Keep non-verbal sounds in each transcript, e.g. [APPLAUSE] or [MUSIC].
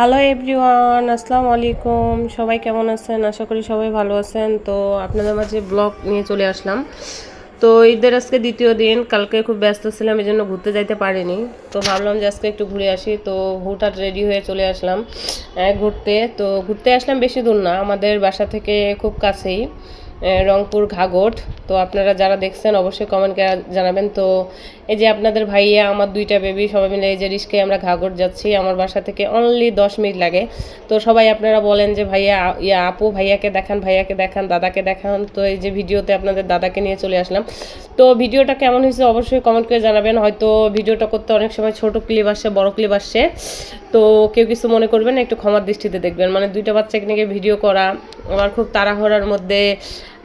Hello everyone আসসালামু আলাইকুম সবাই কেমন আছেন? আশা করি সবাই ভালো আছেন। তো আপনাদের মাঝে ব্লগ নিয়ে চলে আসলাম। তো ঈদের আজকে দ্বিতীয় দিন। কালকে খুব ব্যস্ত ছিলাম এই জন্য ঘুরতে যাইতে পারিনি। তো ভাবলাম যে আজকে একটু ঘুরে আসি। তো হুটহাট রেডি হয়ে চলে আসলাম ঘুরতে। তো ঘুরতে আসলাম বেশি দূর না। আমাদের বাসা থেকে খুব কাছেই। রংপুর ঘাগট। তো আপনারা যারা দেখছেন, অবশ্যই কমেন্ট জানাবেন। তো এই যে আপনাদের ভাইয়া, আমার দুইটা বেবি সবাই মিলে এই যে রিস্কে আমরা ঘাগট যাচ্ছি। আমার বাসা থেকে অনলি দশ মিনিট লাগে। তো সবাই আপনারা বলেন যে, ভাইয়া, ইয়া আপু, ভাইয়াকে দেখান ভাইয়াকে দেখান, দাদাকে দেখান। তো এই যে ভিডিওতে আপনাদের দাদাকে নিয়ে চলে আসলাম। তো ভিডিওটা কেমন হয়েছে অবশ্যই কমেন্ট করে জানাবেন। হয়তো ভিডিওটা করতে অনেক সময় ছোট ক্লিপ আসছে বড় ক্লিপ আসছে তো কেউ কিছু মনে করবেন একটু ক্ষমার দৃষ্টিতে দেখবেন। মানে দুইটা বাচ্চাকে নিয়ে ভিডিও করা, আমার খুব তাড়াহুড়ার মধ্যে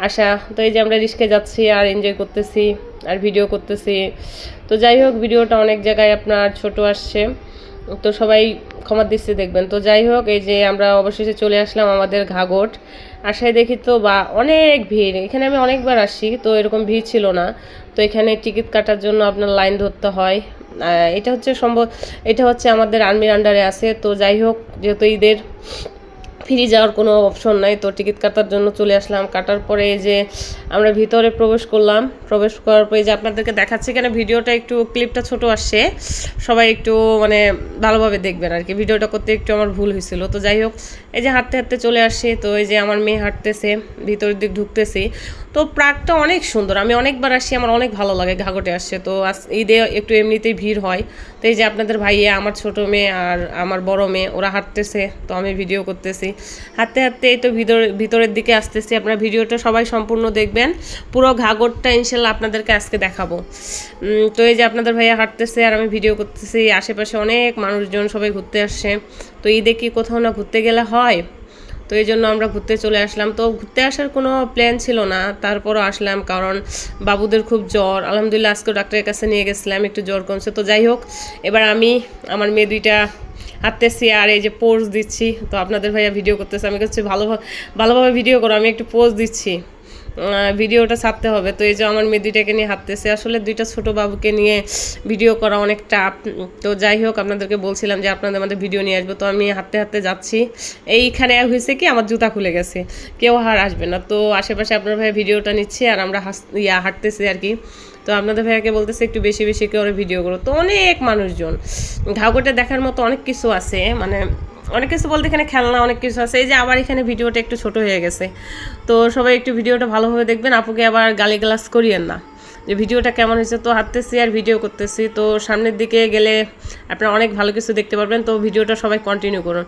আসা। তো এই যে আমরা রিস্কে যাচ্ছি আর এনজয় করতেছি আর ভিডিও করতেছি। তো যাই হোক, ভিডিওটা অনেক জায়গায় আপনার ছোট আসছে। তো সবাই ক্ষমার দৃষ্টি দেখবেন। তো যাই হোক, এই যে আমরা অবশেষে চলে আসলাম আমাদের ঘাগট। আসায় দেখি তো বা অনেক ভিড়। এখানে আমি অনেকবার আসি তো এরকম ভিড় ছিল না। তো এখানে টিকিট কাটার জন্য আপনার লাইন ধরতে হয়। এটা হচ্ছে সম্ভব এটা হচ্ছে আমাদের আর্মির আন্ডারে আছে। তো যাই হোক যেহেতু ঈদের ফিরে যাওয়ার কোনো অপশন নাই। তো টিকিট কাটার জন্য চলে আসলাম। কাটার পরে এই যে আমরা ভিতরে প্রবেশ করলাম। প্রবেশ করার পরে যে আপনাদেরকে দেখাচ্ছি কেন ভিডিওটা একটু ক্লিপটা ছোট আসছে। সবাই একটু মানে ভালোভাবে দেখবেন আর কি। ভিডিওটা করতে একটু আমার ভুল হয়েছিল। তো যাই হোক, এই যে হাঁটতে হাঁটতে চলে আসছি তো এই যে আমার মেয়ে হাঁটতেছে, ভিতরের দিক ঢুকতেছি। তো প্রাকটা অনেক সুন্দর। আমি অনেকবার আসি, আমার অনেক ভালো লাগে ঘাগটে আসছে তো ঈদে একটু এমনিতেই ভিড় হয়। তো এই যে আপনাদের ভাইয়া, আমার ছোট মেয়ে আর আমার বড় মেয়ে, ওরা হাঁটতেছে। তো আমি ভিডিও করতেছি। হাঁটতে হাঁটতে এই তো ভিতর, ভিতরের দিকে আসতেছি আপনার ভিডিওটা সবাই সম্পূর্ণ দেখবেন। পুরো ঘাগরটা ইনশাল্লাহ আপনাদেরকে আজকে দেখাবো। তো এই যে আপনাদের ভাইয়া হাঁটতেছে আর আমি ভিডিও করতেছি, আশেপাশে অনেক মানুষজন সবাই ঘুরতে আসছে। তো ঈদে কি কোথাও না ঘুরতে গেলে হয়? তো এই জন্য আমরা ঘুরতে চলে আসলাম। তো ঘুরতে আসার কোনো প্ল্যান ছিল না। তারপরও আসলাম কারণ বাবুদের খুব জ্বর। আলহামদুলিল্লাহ আজকে ডাক্তারের কাছে নিয়ে গেছিলাম, একটু জ্বর কমছে। তো যাই হোক, এবার আমি, আমার মেয়ে দুইটা হাঁটতেছি আর এই যে পোজ দিচ্ছি। তো আপনাদের ভাইয়া ভিডিও করতেছে, আমি কাছে ভালো ভালোভাবে ভিডিও করো, আমি একটু পোজ দিচ্ছি। ভিডিওটা ছাড়তে হবে। তো এই যে আমার মেয়ে দুইটাকে নিয়ে হাঁটতেছে, আসলে দুইটা ছোট বাবুকে নিয়ে ভিডিও করা অনেক টাফ তো যাই হোক, আপনাদেরকে বলছিলাম যে আপনাদের মধ্যে ভিডিও নিয়ে আসব, তো আমি হাঁটতে হাঁটতে যাচ্ছি। এইখানে হয়েছে কি, আমার জুতা খুলে গেছে, কেউ আর আসবে না। তো আশেপাশে আপনার ভাই ভিডিওটা নিচ্ছি আর আমরা হাস, ইয়া, হাঁটতেছি আর কি। তো আপনাদের ভাইয়াকে বলতেছে একটু বেশি বেশি করে ভিডিও করো। তো অনেক মানুষজন ঘাগটে দেখার মতো অনেক কিছু আছে মানে অনেক কিছু বলতে এখানে খেলনা, অনেক কিছু আছে। এই যে আবার এখানে ভিডিওটা একটু ছোট হয়ে গেছে। তো সবাই একটু ভিডিওটা ভালোভাবে দেখবেন। আপুকে আবার গালি গালিগালাজ করিয়েন না, যে ভিডিওটা কেমন হয়েছে। তো হাঁটতেছি আর ভিডিও করতেছি। তো সামনের দিকে গেলে আপনারা অনেক ভালো কিছু দেখতে পারবেন। তো ভিডিওটা সবাই কন্টিনিউ করুন।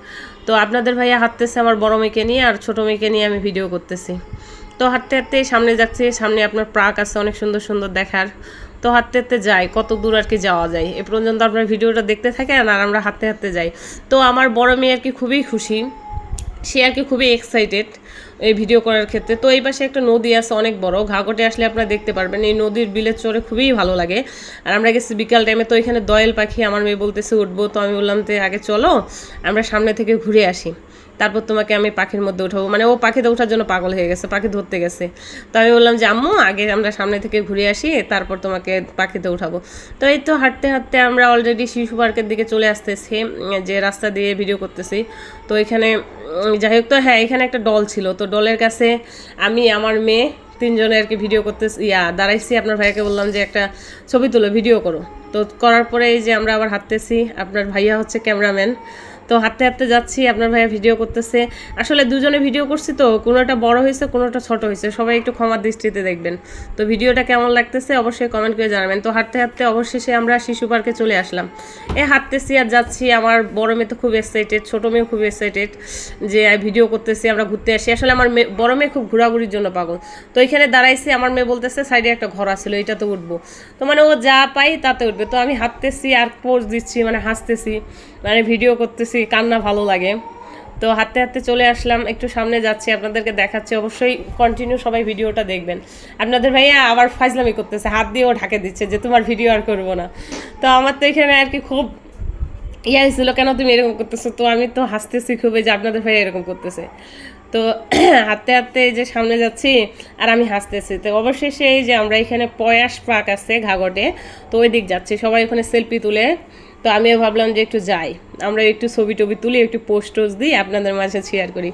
তো আপনাদের ভাইয়া হাঁটতেছে আমার বড় মেয়েকে নিয়ে আর ছোটো মেয়েকে নিয়ে আমি ভিডিও করতেছি। তো হাঁটতে হাঁটতে সামনে যাচ্ছে, সামনে আপনার প্রাক আছে, অনেক সুন্দর সুন্দর দেখার। তো হাঁটতে হাঁটতে যাই, কত দূর আর কি যাওয়া যায়। এ পর্যন্ত আপনার ভিডিওটা দেখতে থাকেন আর আমরা হাঁটতে হাঁটতে যাই। তো আমার বড় মেয়ে আর কি খুবই খুশি। সে আর কি খুবই এক্সাইটেড এই ভিডিও করার ক্ষেত্রে। তো এই পাশে একটা নদী আছে, অনেক বড়। ঘাগটে আসলে আপনারা দেখতে পারবেন। এই নদীর বিলের চড়ে খুবই ভালো লাগে। আর আমরা গেছি বিকাল টাইমে তো এখানে দয়েল পাখি আমার মেয়ে বলতেছে, উঠবো। তো আমি বললাম তো আগে চলো, আমরা সামনে থেকে ঘুরে আসি। তারপর তোমাকে আমি পাখির মধ্যে উঠাবো। মানে ও পাখিতে ওঠার জন্য পাগল হয়ে গেছে, পাখি ধরতে গেছে। তো আমি বললাম যে, আম্মু, আগে আমরা সামনে থেকে ঘুরে আসি, তারপর তোমাকে পাখিতে উঠাবো। তো এই তো হাঁটতে হাঁটতে আমরা অলরেডি শিশু পার্কের দিকে চলে আসতেছি যে রাস্তা দিয়ে ভিডিও করতেছি। তো এখানে যাই হোক, তো হ্যাঁ এখানে একটা ডল ছিল। তো ডলের কাছে আমি, আমার মেয়ে তিনজনে আর কি ভিডিও করতে ইয়া, দাঁড়াইছি। আপনার ভাইয়াকে বললাম যে, একটা ছবি তুলো ভিডিও করো। তো করার পরে এই যে আমরা আবার হাঁটতেছি, আপনার ভাইয়া হচ্ছে ক্যামেরাম্যান তো হাঁটতে হাঁটতে যাচ্ছি, আপনার ভাইয়া ভিডিও করতেছে। আসলে দুজনে ভিডিও করছি তো, কোনোটা বড় হয়েছে, কোনোটা ছোট হয়েছে, সবাই একটু ক্ষমার দৃষ্টিতে দেখবেন। তো ভিডিওটা কেমন লাগতেছে অবশ্যই কমেন্ট করে জানাবেন। তো হাঁটতে হাঁটতে অবশেষে আমরা শিশু পার্কে চলে আসলাম। এ হাঁটতেছি আর যাচ্ছি, আমার বড় মেয়ে তো খুব এক্সাইটেড ছোটো মেয়ে খুব এক্সাইটেড যে ভিডিও করতেছি, আমরা ঘুরতে আসি। আসলে আমার মেয়ে, বড় মেয়ে খুব ঘোরাঘুরির জন্য পাগল। তো এখানে দাঁড়াইছি, আমার মেয়ে বলতেছে, সাইডে একটা ঘর ছিল এটা তো উঠবো। তো মানে ও যা পাই তাতে উঠবে। তো আমি হাঁটতেছি আর পোজ দিচ্ছি মানে হাসতেছি মানে ভিডিও করতেছি। কান্না ভালো লাগে। তো হাঁটতে হাঁটতে চলে আসলাম, একটু সামনে যাচ্ছি, আপনাদেরকে দেখাচ্ছি, অবশ্যই কন্টিনিউ সবাই ভিডিওটা দেখবেন। আপনাদের ভাইয়া আবার ফাজলামি করতেছে, হাত দিয়েও ঢাকে দিচ্ছে যে তোমার ভিডিও আর করব না। তো আমার তো এখানে আর কি খুব ইয়া হয়েছিল, কেন তুমি এরকম করতেছো? তো আমি তো হাসতেছি খুবই যে আপনাদের ভাইয়া এরকম করতেছে। তো হাঁটতে হাঁটতে যে সামনে যাচ্ছি আর আমি হাসতেছি। তো অবশেষে এই যে আমরা এখানে পয়াস পার্ক আছে ঘাগটে, তো ওই দিক যাচ্ছি। সবাই ওখানে সেলফি তুলে। তো আমিও ভাবলাম যে একটু যাই। আমরা একটু ছবি টবি তুলি, একটু পোস্ট টোস্ট দিই, আপনাদের মাঝে শেয়ার করি।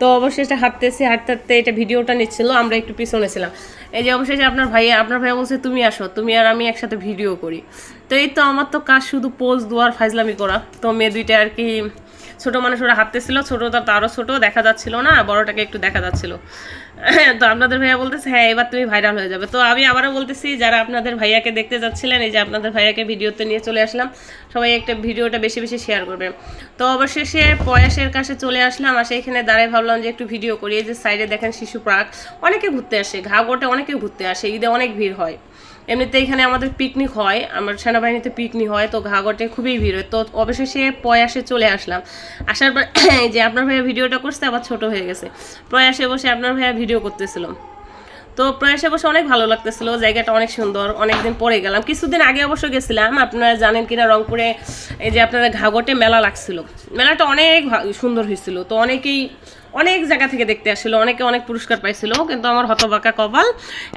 তো অবশেষে হাঁটতেছি, হাঁটতে হাঁটতে এটা ভিডিওটা নিচ্ছিল, আমরা একটু পিছনে ছিলাম। এই যে অবশেষে আপনার ভাইয়া আপনার ভাইয়া বলছে, তুমি আসো, তুমি আর আমি একসাথে ভিডিও করি। তো এই তো আমার তো কাজ শুধু পোজ দেওয়ার ফাইজলামি করা। তো মেয়ে দুইটা আর কি ছোট মানুষ ওরা হাঁটতেছিল তো আরও ছোট, দেখা যাচ্ছিল না, বড়টাকে একটু দেখা যাচ্ছিল। [LAUGHS] তো আপনাদের ভাইয়া বলতেছে হ্যাঁ এবার তুমি ভাইরাল হয়ে যাবে। তো আমি আবারও বলতেছি, যারা আপনাদের ভাইয়াকে দেখতে যাচ্ছিলেন, এই যে আপনাদের ভাইয়াকে ভিডিওতে নিয়ে চলে আসলাম, সবাই একটা ভিডিওটা বেশি বেশি শেয়ার করবে তো অবশেষে পয়াসের কাছে চলে আসলাম আর সেইখানে দাঁড়ায় ভাবলাম যে একটু ভিডিও করি, এই যে সাইডে দেখেন শিশু পার্ক, অনেকে ঘুরতে আসে ঘাগোটে অনেকে ঘুরতে আসে, ঈদে অনেক ভিড় হয়। এমনিতে এখানে আমাদের পিকনিক হয়, আমার সেনাবাহিনীতে পিকনিক হয়, তো ঘাগটে খুবই ভিড় হয়। তো অবশেষে প্রয়াসে চলে আসলাম। আসার পর, [CLEARS THROAT] এই যে আপনার ভাইয়া ভিডিওটা করছে, আবার ছোট হয়ে গেছে। প্রয়াসে বসে আপনার ভাইয়া ভিডিও করতেছিল। তো প্রয়াসে বসে অনেক ভালো লাগতেছিল, জায়গাটা অনেক সুন্দর, অনেকদিন পরে গেলাম। কিছুদিন আগে অবশ্য গেছিলাম, আপনারা জানেন কিনা, রংপুরে এই যে আপনাদের ঘাগটে মেলা লাগছিল। মেলাটা অনেক সুন্দর হয়েছিল। তো অনেকেই অনেক জায়গা থেকে দেখতে আসছিল অনেকে অনেক পুরস্কার পাইছিল, কিন্তু আমার হতবাকা কপাল,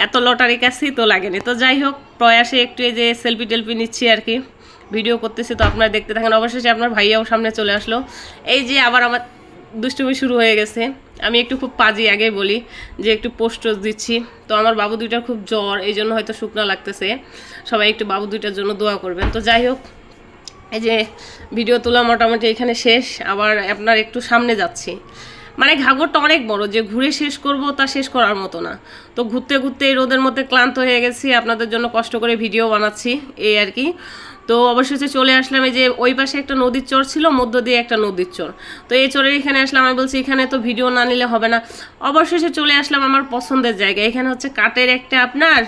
এত লটারি কাছি তো লাগেনি। তো যাই হোক, প্রয়াসে একটু এই যে সেলফি টেলফি নিচ্ছি আর কি ভিডিও করতেছি, তো আপনারা দেখতে থাকেন। অবশেষে আপনার ভাইয়াও সামনে চলে আসলো। এই যে আবার আমার দুষ্টুমি শুরু হয়ে গেছে। আমি একটু খুব পাজি আগে বলি যে একটু পোস্ট দিচ্ছি। তো আমার বাবু দুইটার খুব জ্বর, এই জন্য হয়তো শুকনো লাগতেছে। সবাই একটু বাবু দুইটার জন্য দোয়া করবেন। তো যাই হোক, এই যে ভিডিও তোলা মোটামুটি এখানে শেষ। আবার আপনার একটু সামনে যাচ্ছি। মানে ঘাগরটা অনেক বড়, যে ঘুরে শেষ করব তা শেষ করার মতো না। তো ঘুরতে ঘুরতে এই রোদের মধ্যে ক্লান্ত হয়ে গেছি, আপনাদের জন্য কষ্ট করে ভিডিও বানাচ্ছি, এই আর কি। তো অবশেষে চলে আসলাম এই যে ওই পাশে একটা নদীর চর ছিল, মধ্য দিয়ে একটা নদীর চর। তো এই চরের এখানে আসলাম, আমি বলছি এখানে তো ভিডিও না নিলে হবে না। অবশেষে চলে আসলাম আমার পছন্দের জায়গায়, এখানে হচ্ছে কাঠের একটা আপনার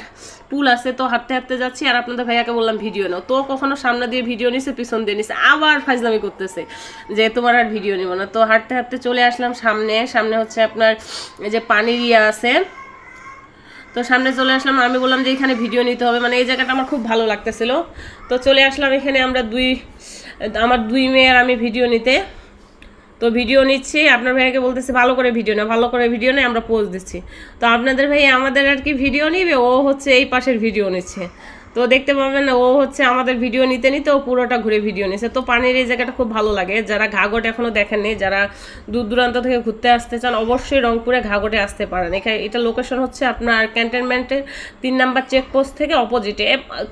পুল আছে, তো হাঁটতে হাঁটতে যাচ্ছি আর আপনাদের ভাইয়াকে বললাম ভিডিও নাও। তো কখনো সামনে দিয়ে ভিডিও নিছে, পিছন দিয়ে নিছে, আবার ফাইজলামি করতেছে যে তোমার আর ভিডিও নিব না। তো হাঁটতে হাঁটতে চলে আসলাম সামনে সামনে হচ্ছে আপনার যে পানির ইয়ে আছে। তো সামনে চলে আসলাম, আমি বললাম যে এখানে ভিডিও নিতে হবে মানে এই জায়গাটা আমার খুব ভালো লাগতেছিল। তো চলে আসলাম এখানে আমরা দুই, আমার দুই মেয়ের আমি ভিডিও নিতে। তো ভিডিও নিচ্ছি, আপনার ভাইয়াকে বলতেছি, ভালো করে ভিডিও না ভালো করে ভিডিও নেই আমরা পোজ দিচ্ছি। তো আপনাদের ভাই আমাদের আর কি ভিডিও নিবে? ও হচ্ছে এই পাশের ভিডিও নিচ্ছে। তো দেখতে পাবেন, ও হচ্ছে আমাদের ভিডিও নিতে নিতে ও পুরোটা ঘুরে ভিডিও নিচ্ছে তো পানির এই জায়গাটা খুব ভালো লাগে। যারা ঘাগট এখনও দেখেননি, যারা দূর দূরান্ত থেকে ঘুরতে আসতে চান, অবশ্যই রংপুরে ঘাগটে আসতে পারেন। এখানে এটা লোকেশন হচ্ছে আপনার ক্যান্টনমেন্টের তিন নাম্বার চেকপোস্ট থেকে অপোজিটে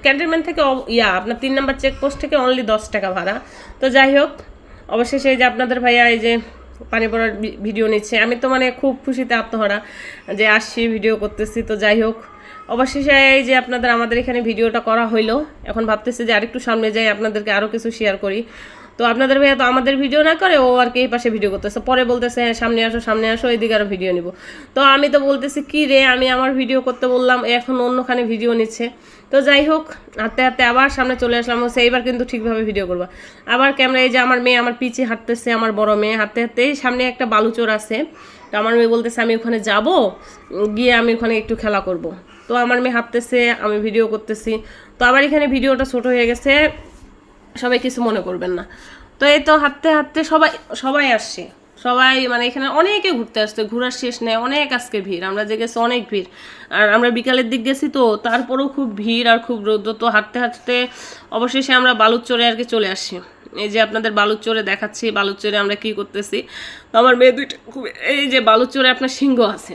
ক্যান্টনমেন্ট থেকে ইয়া, আপনার তিন নাম্বার চেকপোস্ট থেকে অনলি দশ টাকা ভাড়া। তো যাই হোক অবশেষে এই যে আপনাদের ভাইয়া এই যে পানি পড়ার ভিডিও নিচ্ছে, আমি তো মানে খুব খুশিতে আত্মহারা যে আসছি ভিডিও করতেছি, তো যাই হোক। অবশেষে এই যে আপনাদের আমাদের এখানে ভিডিওটা করা হইল, এখন ভাবতেছি যে আরেকটু সামনে যাই, আপনাদেরকে আরও কিছু শেয়ার করি। তো আপনাদের ভাইয়া তো আমাদের ভিডিও না করে, ও আর কি এই পাশে ভিডিও করতেছে। পরে বলতেছে হ্যাঁ সামনে আসো সামনে আসো এইদিকে আরও ভিডিও নিব। তো আমি তো বলতেছি, কি রে, আমি আমার ভিডিও করতে বললাম, এখন অন্যখানে ভিডিও নিচ্ছে। তো যাই হোক হাঁটতে হাঁটতে আবার সামনে চলে আসলাম হচ্ছে এইবার কিন্তু ঠিকভাবে ভিডিও করব। আবার ক্যামেরা এই যে আমার মেয়ে আমার পিছে হাঁটতেছে, আমার বড় মেয়ে হাঁটতে হাঁটতে, এই সামনে একটা বালুচোর আছে। তো আমার মেয়ে বলতেছে, আমি ওখানে যাব, গিয়ে আমি ওখানে একটু খেলা করব। তো আমার মেয়ে হাঁটতেছে, আমি ভিডিও করতেছি। তো আবার এখানে ভিডিওটা ছোট হয়ে গেছে, সবাই কিছু মনে করবেন না। তো এই তো হাঁটতে হাঁটতে সবাই সবাই আসছে। সবাই মানে এখানে অনেকে ঘুরতে আসছে ঘোরার শেষ নেই, অনেক আজকে ভিড়, আমরা যে গেছি অনেক ভিড়। আর আমরা বিকালের দিক গেছি তো, তারপরেও খুব ভিড় আর খুব রৌদ্র তো হাঁটতে হাঁটতে অবশেষে আমরা বালুচরে আর কি চলে আসি এই যে আপনাদের বালুচরে দেখাচ্ছি বালুচরে আমরা কি করতেছি? তো আমার মেয়ে দুইটা, খুব এই যে বালুচরে আপনার সিংহ আছে।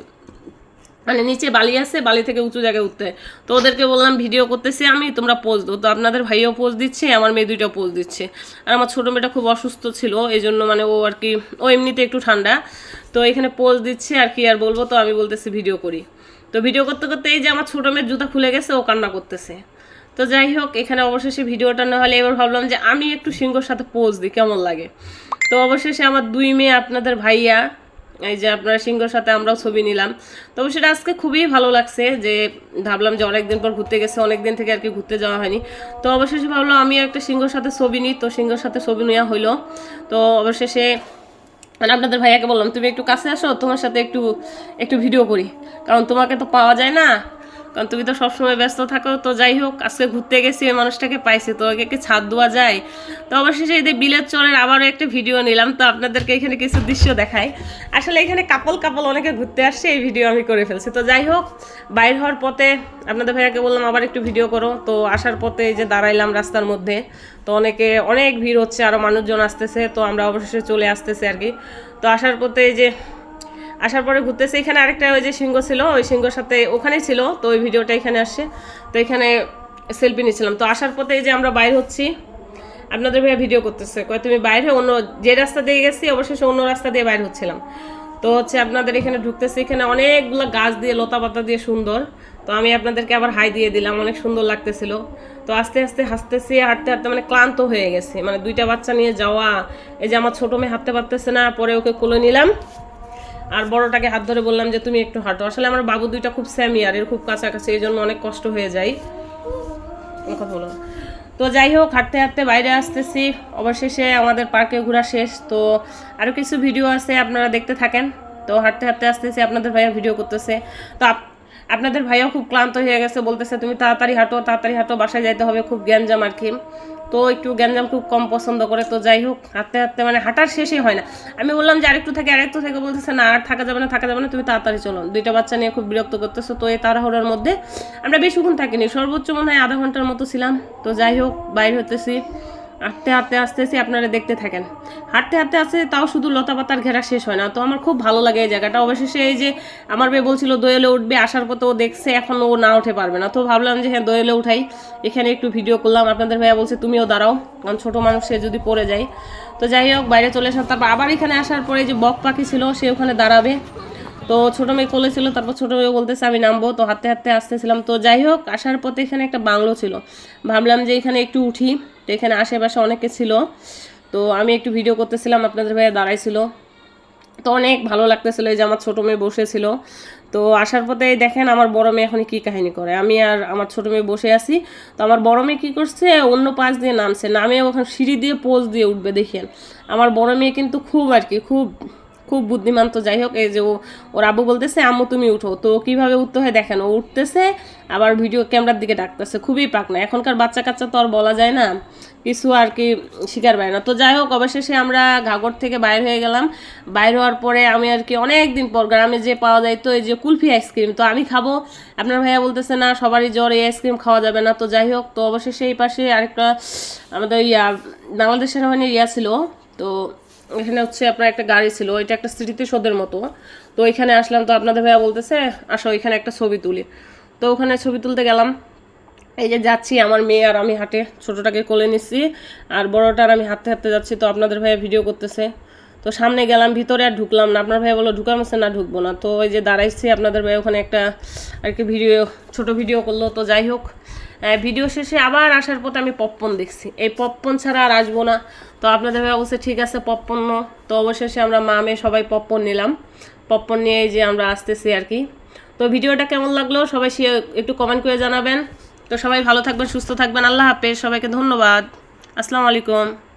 মানে নিচে বালি আছে, বালি থেকে উঁচু জায়গায় উঠতে। তো ওদেরকে বললাম, ভিডিও করতেছি আমি, তোমরা পোজ দাও। তো আপনাদের ভাইও পোজ দিচ্ছে, আমার মেয়ে দুইটা পোজ দিচ্ছে। আর আমার ছোটো মেয়েটা খুব অসুস্থ ছিল এই জন্য মানে ও আর কি, ও এমনিতে একটু ঠান্ডা। তো এখানে পোজ দিচ্ছে, আর কি আর বলব, তো আমি বলতেছি ভিডিও করি। তো ভিডিও করতে করতে এই যে আমার ছোটো মেয়ের জুতা খুলে গেছে, ও কান্না করতেছে। তো যাই হোক, এখানে অবশেষে ভিডিওটা না হলে এবার ভাবলাম যে আমি একটু সিংহর সাথে পোজ দিই, কেমন লাগে? তো অবশেষে আমার দুই মেয়ে, আপনাদের ভাইয়া এই যে আপনার সিংহর সাথে আমরাও ছবি নিলাম। তবে সেটা আজকে খুবই ভালো লাগছে যে ভাবলাম যে অনেকদিন পর ঘুরতে গেছে, অনেকদিন থেকে আর কি ঘুরতে যাওয়া হয়নি। তো অবশেষে ভাবলাম আমি একটা সিংহর সাথে ছবি নিই, তো সিংহর সাথে ছবি নেওয়া হইল। তো অবশেষে মানে আপনাদের ভাইয়াকে বললাম, তুমি একটু কাছে আসো, তোমার সাথে একটু একটু ভিডিও করি। কারণ তোমাকে তো পাওয়া যায় না কারণ তুমি তো সবসময় ব্যস্ত থাকো, তো যাই হোক, আজকে ঘুরতে গেছি, ওই মানুষটাকে পাইছি। তো ওকে ছাদ দেওয়া যায়? তো অবশেষে এই যে বিলের চরের আবারও একটা ভিডিও নিলাম, তো আপনাদেরকে এখানে কিছু দৃশ্য দেখাই। আসলে এখানে কাপল কাপল অনেকে ঘুরতে আসছে, এই ভিডিও আমি করে ফেলছি। তো যাই হোক, বাইর হওয়ার পথে আপনাদের ভাইয়াকে বললাম, আবার একটু ভিডিও করো। তো আসার পথে যে দাঁড়াইলাম রাস্তার মধ্যে, তো অনেকে, অনেক ভিড় হচ্ছে আরও মানুষজন আসতেছে, তো আমরা অবশেষে চলে আসতেছি আর কি। তো আসার পথে এই যে আসার পরে ঘুরতেছে। এখানে আরেকটা ওই যে সিংহ ছিল, ওই সিংহর সাথে ওখানেই ছিল, তো ওই ভিডিওটা এখানে আসছে। তো এখানে সেলফি নিচ্ছিলাম। তো আসার পথে এই যে আমরা বাইর হচ্ছি, আপনাদের ভাইয়া ভিডিও করতেছে। কয়, তুমি বাইরে অন্য, যে রাস্তা দিয়ে গেছি, অবশেষে অন্য রাস্তা দিয়ে বাইর হচ্ছিলাম। তো হচ্ছে আপনাদের এখানে ঢুকতেছে। এখানে অনেকগুলো গাছ দিয়ে, লতা পাতা দিয়ে সুন্দর। তো আমি আপনাদেরকে আবার হাই দিয়ে দিলাম, অনেক সুন্দর লাগতেছিল। তো আস্তে আস্তে হাসতেছি, হাঁটতে হাঁটতে মানে ক্লান্ত হয়ে গেছে। মানে দুইটা বাচ্চা নিয়ে যাওয়া, এই যে আমার ছোটো মেয়ে হাঁটতে পারতেছে না, পরে ওকে কোলে নিলাম। আর বড়টাকে হাত ধরে বললাম যে তুমি একটু হাঁটো। আসলে আমার বাবু দুইটা খুব স্যামিয়ার এর খুব কাছাকাছি, এই জন্য অনেক কষ্ট হয়ে যায়। কথা বলো তো যাই হোক, হাঁটতে হাঁটতে বাইরে আসতেছি। অবশেষে আমাদের পার্কে ঘোরা শেষ। তো আরও কিছু ভিডিও আছে, আপনারা দেখতে থাকেন। তো হাঁটতে হাঁটতে আসতেছি, আপনাদের ভাইয়া ভিডিও করতেছে। তো আপনাদের ভাইয়াও খুব ক্লান্ত হয়ে গেছে, বলতেছে, তুমি তাড়াতাড়ি হাঁটো তাড়াতাড়ি হাঁটো, বাসায় যাইতে হবে খুব গ্যাঞ্জাম আর কি। তো একটু গ্যাঞ্জাম খুব কম পছন্দ করে, তো যাই হোক, হাঁটতে হাঁটতে মানে হাঁটার শেষই হয় না। আমি বললাম যে আরেকটু থেকে আরেকটু থেকে, বলতেছে, না, আর থাকা যাবে না, থাকা যাবে না, তুমি তাড়াতাড়ি চলো। দুইটা বাচ্চা নিয়ে খুব বিরক্ত করতেছো, তো এই তাড়াহুড়োর মধ্যে আমরা বেশিক্ষণ থাকিনি, সর্বোচ্চ মনে হয় আধা ঘণ্টার মতো ছিলাম। তো যাই হোক, বাইর হতেছি হাঁটতে হাঁটতে আসতেছি আপনারা দেখতে থাকেন। হাঁটতে হাঁটতে, আসতে তাও শুধু লতা পাতার ঘেরা শেষ হয় না। তো আমার খুব ভালো লাগে এই জায়গাটা। অবশেষে এই যে আমার মেয়ে বলছিল, দোয়েলে উঠবে, আসার পথে ও দেখছে, এখন ও না উঠে পারবে না। তো ভাবলাম যে হ্যাঁ দোয়েলে উঠাই। এখানে একটু ভিডিও করলাম। আপনাদের ভাইয়া বলছে, তুমিও দাঁড়াও, কারণ ছোটো মানুষ, সে যদি পড়ে যায়। তো যাই হোক, বাইরে চলে আসলাম। তারপর আবার এখানে আসার পরে যে বক পাখি ছিল, সে ওখানে দাঁড়াবে। তো ছোটো মেয়ে কোলে ছিল, তারপর ছোটো মেয়ে বলতেছে, আমি নামবো। তো হাঁটতে হাঁটতে আসতেছিলাম তো যাই হোক, আসার পথে এখানে একটা বাংলো ছিল। ভাবলাম যে এখানে একটু উঠি। তো এখানে আশেপাশে অনেকে ছিল। তো আমি একটু ভিডিও করতেছিলাম, আপনাদের ভাইয়া দাঁড়াইছিল। তো অনেক ভালো লাগতেছিল এই যে আমার ছোটো মেয়ে বসেছিল। তো আসার পথে দেখেন আমার বড় মেয়ে এখন কী কাহিনী করে। আমি আর আমার ছোটো মেয়ে বসে আছি। তো আমার বড় মেয়ে কী করছে, অন্য পাশ দিয়ে নামছে। নামে ওখানে সিঁড়ি দিয়ে পোজ দিয়ে উঠবে, দেখেন। আমার বড় মেয়ে কিন্তু খুব আর কি, খুব খুব বুদ্ধিমান তো যাই হোক, এই যে ও, ওর আব্বু বলতেছে, আম্মু, তুমি উঠো। তো কীভাবে উঠতে হয় দেখেন, ও উঠতেছে, আবার ভিডিও ক্যামেরার দিকে ডাকতেছে, খুবই পাক না এখনকার বাচ্চা কাচ্চা তো আর বলা যায় না, কিছু আর কি শিকার পায় না। তো যাই হোক, অবশেষে আমরা ঘাগর থেকে বাইর হয়ে গেলাম। বাইর হওয়ার পরে আমি আর কি অনেক দিন পর গ্রামে যে পাওয়া যায়, তো এই যে কুলফি আইসক্রিম, তো আমি খাব। আপনার ভাইয়া বলতেছে, না, সবারই জ্বর, এই আইসক্রিম খাওয়া যাবে না। তো যাই হোক, তো অবশেষে এই পাশে আরেকটা আমাদের ইয়া, বাংলাদেশের ওখানে ইয়া ছিল, তো এখানে হচ্ছে আপনার একটা গাড়ি ছিল এটা একটা স্মৃতিসৌধের মতো। তো এখানে আসলাম, তো আপনাদের ভাইয়া বলতেছে, আসো এখানে একটা ছবি তুলি। তো ওখানে ছবি তুলতে গেলাম। এই যে যাচ্ছি, আমার মেয়ে আর আমি হাঁটে, ছোটোটাকে কোলে নিচ্ছি, আর বড়টার আমি হাঁটতে হাঁটতে যাচ্ছি, তো আপনাদের ভাইয়া ভিডিও করতেছে। তো সামনে গেলাম, ভিতরে আর ঢুকলাম না। আপনার ভাইয়া বলল, ঢুকার মধ্যে না ঢুকবো না। তো ওই যে দাঁড়াইছি, আপনাদের ভাই ওখানে একটা আর কি ভিডিও, ছোট ভিডিও করল, তো যাই হোক। ভিডিও শেষে আবার আসার পথে আমি পপকর্ন দেখছি। এই পপকর্ন ছাড়া আর আসব না। তো আপনাদের ভাই অবশ্যই ঠিক আছে পপকর্ন তো অবশেষে আমরা মা, মেয়ে সবাই পপকর্ন নিলাম। পপকর্ন নিয়ে যে আমরা আসতেছি আর কি। তো ভিডিওটা কেমন লাগল সবাই সে- একটু কমেন্ট করে জানাবেন। তো সবাই ভালো থাকবেন, সুস্থ থাকবেন। আল্লাহ হাফেজ, সবাইকে ধন্যবাদ। আসসালামু আলাইকুম।